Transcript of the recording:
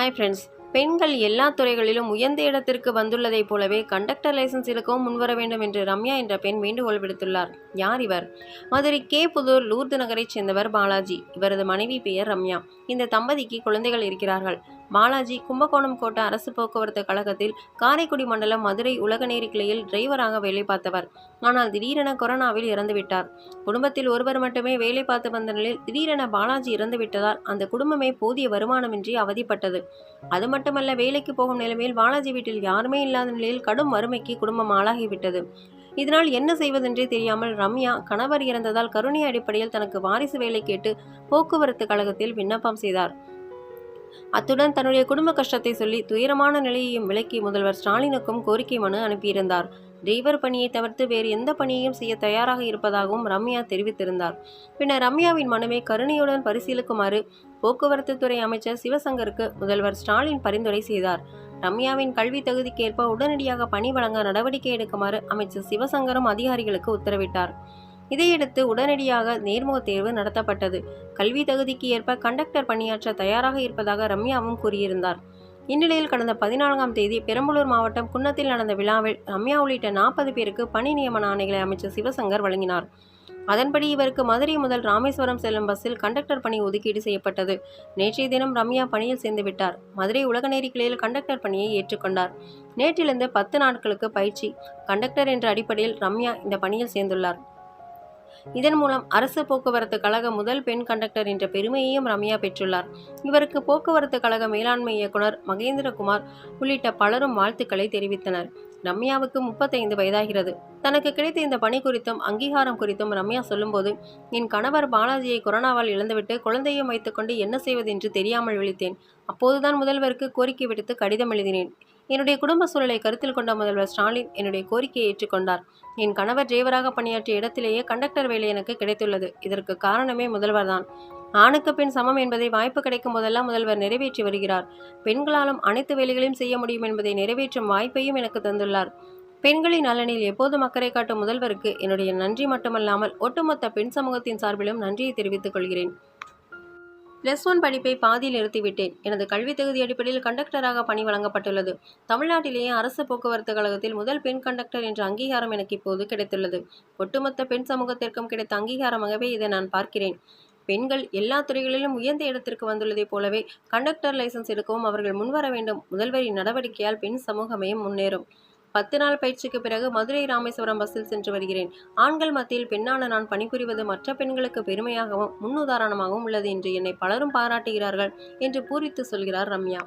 Hi friends பெண்கள் எல்லா துறைகளிலும் உயர்ந்த இடத்திற்கு வந்துள்ளதைப் போலவே கண்டக்டர் லைசன்ஸ் எடுக்கவும் முன்வர வேண்டும் என்று ரம்யா என்ற பெண் வேண்டுகோள் விடுத்துள்ளார். யார் இவர்? மதுரை கே. புதூர் லூர்து நகரைச் சேர்ந்தவர் பாலாஜி. இவரது மனைவி பெயர் ரம்யா. இந்த தம்பதிக்கு குழந்தைகள் இருக்கிறார்கள். பாலாஜி கும்பகோணம் கோட்ட அரசு போக்குவரத்து கழகத்தில் காரைக்குடி மண்டலம் மதுரை உலகநேரி கிளையில் டிரைவராக வேலை பார்த்தவர். ஆனால் திடீரென கொரோனாவில் இறந்துவிட்டார். குடும்பத்தில் ஒருவர் மட்டுமே வேலை பார்த்து வந்த நிலையில் திடீரென பாலாஜி இறந்துவிட்டதால் அந்த குடும்பமே போதிய வருமானமின்றி அவதிப்பட்டது. அது மட்டுமல்ல வேலைக்கு போகும் நிலைமையில் பாலாஜி வீட்டில் யாருமே இல்லாத நிலையில் கடும் வறுமைக்கு குடும்பம் ஆளாகிவிட்டது. இதனால் என்ன செய்வதென்றே தெரியாமல் ரம்யா கணவர் இறந்ததால் கருணை அடிப்படையில் தனக்கு வாரிசு வேலை கேட்டு போக்குவரத்து கழகத்தில் விண்ணப்பம் செய்தார். அத்துடன் தன்னுடைய குடும்ப கஷ்டத்தை சொல்லி துயரமான நிலையையும் விலக்கி முதல்வர் ஸ்டாலினுக்கும் கோரிக்கை மனு அனுப்பியிருந்தார். டிரைவர் பணியை தவிர்த்து வேறு எந்த பணியையும் செய்ய தயாராக இருப்பதாகவும் ரம்யா தெரிவித்திருந்தார். பின்னர் ரம்யாவின் மனுவை கருணையுடன் பரிசீலிக்குமாறு போக்குவரத்து துறை அமைச்சர் சிவசங்கருக்கு முதல்வர் ஸ்டாலின் பரிந்துரை செய்தார். ரம்யாவின் கல்வி தகுதிக்கேற்ப உடனடியாக பணி வழங்க நடவடிக்கை எடுக்குமாறு அமைச்சர் சிவசங்கரும் அதிகாரிகளுக்கு உத்தரவிட்டார். இதையடுத்து உடனடியாக நேர்முக தேர்வு நடத்தப்பட்டது. கல்வி தகுதிக்கு ஏற்ப கண்டக்டர் பணியாற்ற தயாராக இருப்பதாக ரம்யாவும் கூறியிருந்தார். இந்நிலையில் கடந்த பதினான்காம் தேதி பெரம்பலூர் மாவட்டம் குன்னத்தில் நடந்த விழாவில் ரம்யா உள்ளிட்ட நாற்பது பேருக்கு பணி நியமன ஆணைகளை அமைச்சர் சிவசங்கர் வழங்கினார். அதன்படி இவருக்கு மதுரை முதல் ராமேஸ்வரம் செல்லும் பஸ்ஸில் கண்டக்டர் பணி ஒதுக்கீடு செய்யப்பட்டது. நேற்றைய தினம் ரம்யா பணியில் சேர்ந்து விட்டார். மதுரை உலகநேரி கிளையில் கண்டக்டர் பணியை ஏற்றுக்கொண்டார். நேற்றிலிருந்து பத்து நாட்களுக்கு பயிற்சி. கண்டக்டர் என்ற அடிப்படையில் ரம்யா இந்த பணியில் சேர்ந்துள்ளார். இதன் மூலம் அரசு போக்குவரத்து கழக முதல் பெண் கண்டக்டர் என்ற பெருமையையும் ரம்யா பெற்றுள்ளார். இவருக்கு போக்குவரத்து கழக மேலாண்மை இயக்குனர் மகேந்திரகுமார் உள்ளிட்ட பலரும் வாழ்த்துக்களை தெரிவித்தனர். ரம்யாவுக்கு முப்பத்தைந்து வயதாகிறது. தனக்கு கிடைத்த இந்த பணி குறித்தும் அங்கீகாரம் குறித்தும் ரம்யா சொல்லும்போது என் கணவர் பாலாஜியை கொரோனாவால் இழந்துவிட்டு குழந்தையும் வைத்துக்கொண்டு என்ன செய்வது என்று தெரியாமல் விழித்தேன். அப்போதுதான் முதல்வருக்கு கோரிக்கை விடுத்து கடிதம் எழுதினேன். என்னுடைய குடும்ப சூழலை கருத்தில் கொண்ட முதல்வர் ஸ்டாலின் என்னுடைய கோரிக்கையை ஏற்றுக்கொண்டார். என் கணவர் டிரைவராக பணியாற்றிய இடத்திலேயே கண்டக்டர் வேலை எனக்கு கிடைத்துள்ளது. இதற்கு காரணமே முதல்வர்தான் ஆணுக்கு பெண் சமம் என்பதை வாய்ப்பு கிடைக்கும் போதெல்லாம் முதல்வர் நிறைவேற்றி வருகிறார். பெண்களாலும் அனைத்து வேலைகளையும் செய்ய முடியும் என்பதை நிறைவேற்றும் வாய்ப்பையும் எனக்கு தந்துள்ளார். பெண்களின் நலனில் எப்போதும் அக்கறை காட்டும் முதல்வருக்கு என்னுடைய நன்றி மட்டுமல்லாமல் ஒட்டுமொத்த பெண் சமூகத்தின் சார்பிலும் நன்றியை தெரிவித்துக் கொள்கிறேன். பிளஸ் ஒன் படிப்பை பாதியில் நிறுத்திவிட்டேன். எனது கல்வி தகுதி அடிப்படையில் கண்டக்டராக பணி வழங்கப்பட்டுள்ளது. தமிழ்நாட்டிலேயே அரசு போக்குவரத்து கழகத்தில் முதல் பெண் கண்டக்டர் என்ற அங்கீகாரம் எனக்கு இப்போது கிடைத்துள்ளது. ஒட்டுமொத்த பெண் சமூகத்திற்கும் கிடைத்த அங்கீகாரமாகவே இதை நான் பார்க்கிறேன். பெண்கள் எல்லா துறைகளிலும் உயர்ந்த இடத்திற்கு வந்துள்ளதைப் போலவே கண்டக்டர் லைசன்ஸ் எடுக்கவும் அவர்கள் முன்வர வேண்டும். முதல்வரின் நடவடிக்கையால் பெண் சமூகமே முன்னேறும். பத்து நாள் பயிற்சிக்கு பிறகு மதுரை ராமேஸ்வரம் பஸ்ஸில் சென்று வருகிறேன். ஆண்கள் மத்தியில் பெண்ணான நான் பணிபுரிவது மற்ற பெண்களுக்கு பெருமையாகவும் முன்னுதாரணமாகவும் உள்ளது என்று என்னை பலரும் பாராட்டுகிறார்கள் என்று பூரித்து சொல்கிறார் ரம்யா.